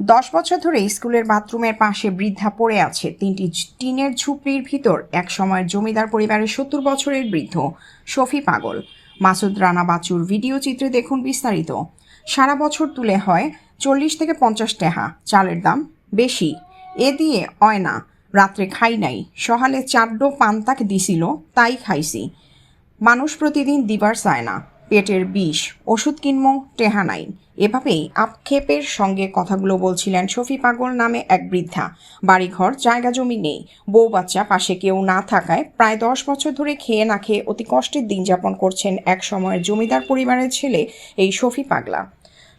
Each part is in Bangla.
দশ বছর ধরে স্কুলের বাথরুমের পাশে বৃদ্ধা পড়ে আছে তিনটি টিনের ঝুপড়ির ভিতর। এক সময় জমিদার পরিবারের সত্তর বছরের বৃদ্ধ শফি পাগল। মাসুদ রানা বাচুর ভিডিও চিত্রে দেখুন বিস্তারিত। সারা বছর তুলে হয় চল্লিশ থেকে পঞ্চাশ টেহা। চালের দাম বেশি। এ দিয়ে হয় না রাত্রে খাই নাই। সহালে চারডো পান্তাক দিছিল, তাই খাইছি। মানুষ প্রতিদিন দিবার চায় না। পেটের বিষ, ওষুধ কিনম টেহানাইন। এভাবেই আক্ষেপের সঙ্গে কথাগুলো বলছিলেন শফি পাগল নামে এক বৃদ্ধা। বাড়িঘর, জায়গা জমি নেই। বউ বাচ্চা পাশে কেউ না থাকায় প্রায় দশ বছর ধরে খেয়ে না খেয়ে অতি কষ্টের দিন যাপন করছেন এক সময়ের জমিদার পরিবারের ছেলে এই শফি পাগলা।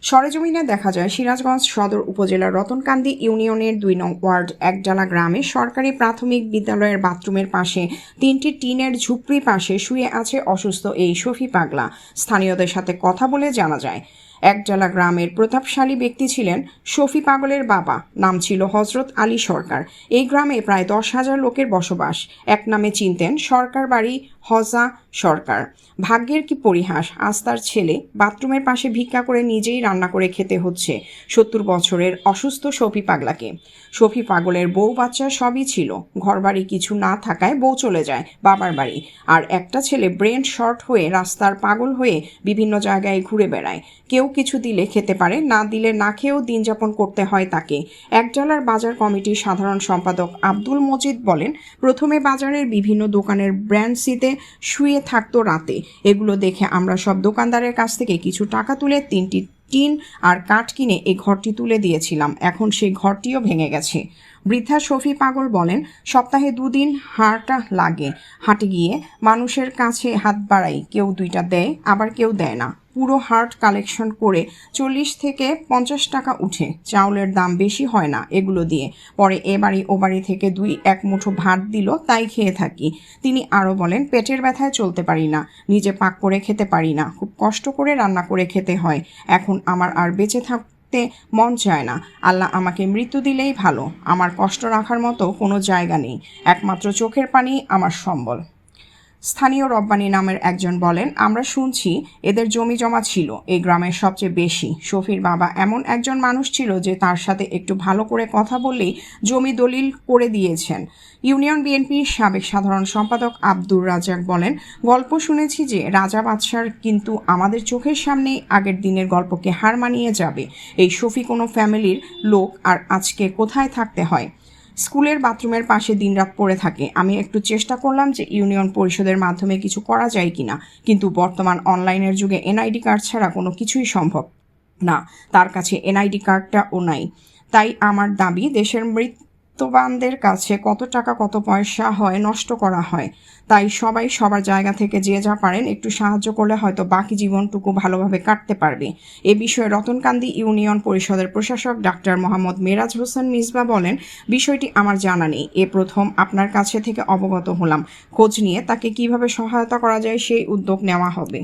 সরেজমিনে দেখা যায় সিরাজগঞ্জ সদর উপজেলার রতনকান্দি ইউনিয়নের দুই নং ওয়ার্ড একডালা গ্রামে সরকারি প্রাথমিক বিদ্যালয়ের বাথরুমের পাশে তিনটি টিনের ঝুপড়ি পাশে শুয়ে আছে অসুস্থ এই শফি পাগলা। স্থানীয়দের সাথে কথা বলে জানা যায়। একডালা গ্রামের প্রতাপশালী ব্যক্তি ছিলেন শফি পাগলের বাবা। নাম ছিল হজরত আলী সরকার। এই গ্রামে প্রায় দশ হাজার লোকের বসবাস। এক নামে চিনতেন সরকার বাড়ি হজা সরকার। ভাগ্যের কি পরিহাস, আজ তার ছেলে বাথরুমের পাশে ভিক্ষা করে নিজেই রান্না করে খেতে হচ্ছে সত্তর বছরের অসুস্থ শফি পাগলাকে। শফি পাগলের বউ বাচ্চা সবই ছিল। ঘরবাড়ি কিছু না থাকায় বউ চলে যায় বাবার বাড়ি। আর একটা ছেলে ব্রেন শর্ট হয়ে রাস্তার পাগল হয়ে বিভিন্ন জায়গায় ঘুরে বেড়ায়। কেউ কিছু দিলে খেতে পারে, না দিলে না খেয়েও দিন যাপন করতে হয় তাকে। একডালার বাজার কমিটির সাধারণ সম্পাদক আব্দুল মজিদ বলেন, প্রথমে বাজারের বিভিন্ন দোকানের ব্র্যান্ড সিতে শুয়ে থাকতো রাতে। এগুলো দেখে আমরা সব দোকানদারের কাছ থেকে কিছু টাকা তুলে তিনটি টিন আর কাঠ কিনে এই ঘরটি তুলে দিয়েছিলাম। এখন সেই ঘরটিও ভেঙে গেছে। বৃদ্ধা শফি পাগল বলেন, সপ্তাহে দুদিন হাঁটা লাগে। হাটে গিয়ে মানুষের কাছে হাত বাড়াই, কেউ দুইটা দেয়, আবার কেউ দেয় না। পুরো হার্ট কালেকশন করে চল্লিশ থেকে পঞ্চাশ টাকা উঠে। চাউলের দাম বেশি হয় না এগুলো দিয়ে। পরে এ বাড়ি ও বাড়ি থেকে দুই এক মুঠো ভাত দিল, তাই খেয়ে থাকি। তিনি আরও বলেন, পেটের ব্যথায় চলতে পারি না, নিজে পাক করে খেতে পারি না, খুব কষ্ট করে রান্না করে খেতে হয়। এখন আমার আর বেঁচে থাকতে মন চায় না। আল্লাহ আমাকে মৃত্যু দিলেই ভালো। আমার কষ্ট রাখার মতো কোনো জায়গা নেই। একমাত্র চোখের পানি, আমার সম্বল। স্থানীয় রব্বানি নামের একজন বলেন, আমরা শুনছি এদের জমি জমা ছিল, এই গ্রামের সবচেয়ে বেশি। শফির বাবা এমন একজন মানুষ ছিল যে তার সাথে একটু ভালো করে কথা বললেই জমি দলিল করে দিয়েছেন। ইউনিয়ন বিএনপির সাবেক সাধারণ সম্পাদক আব্দুর রাজাক বলেন, গল্প শুনেছি যে রাজা বাদশার কিন্তু আমাদের চোখের সামনেই আগের দিনের গল্পকে হার মানিয়ে যাবে। এই শফি কোনো ফ্যামিলির লোক আর আজকে কোথায় থাকতে হয়? স্কুলের বাথরুমের পাশে দিনরাত পড়ে থাকে। আমি একটু চেষ্টা করলাম যে ইউনিয়ন পরিষদের মাধ্যমে কিছু করা যায় কিনা, কিন্তু বর্তমান অনলাইনের যুগে এনআইডি কার্ড ছাড়া কোনো কিছুই সম্ভব না। তার কাছে এনআইডি কার্ডটাও নাই। তাই আমার দাবি, দেশের মৃত্যুবানদের কাছে কত টাকা, কত পয়সা হয়, নষ্ট করা হয়। তাই সবাই সবার জায়গা থেকে যে যা পারেন, একটু সাহায্য করলে হয়তো বাকি জীবনটুকু ভালোভাবে কাটতে পারবে। এ বিষয়ে রতনকান্দি ইউনিয়ন পরিষদের প্রশাসক ডাক্তার মোহাম্মদ মেরাজ হোসেন মিসবা বলেন, বিষয়টি আমার জানা নেই। এ প্রথম আপনার কাছে থেকে অবগত হলাম। খোঁজ নিয়ে তাকে কীভাবে সহায়তা করা যায় সেই উদ্যোগ নেওয়া হবে।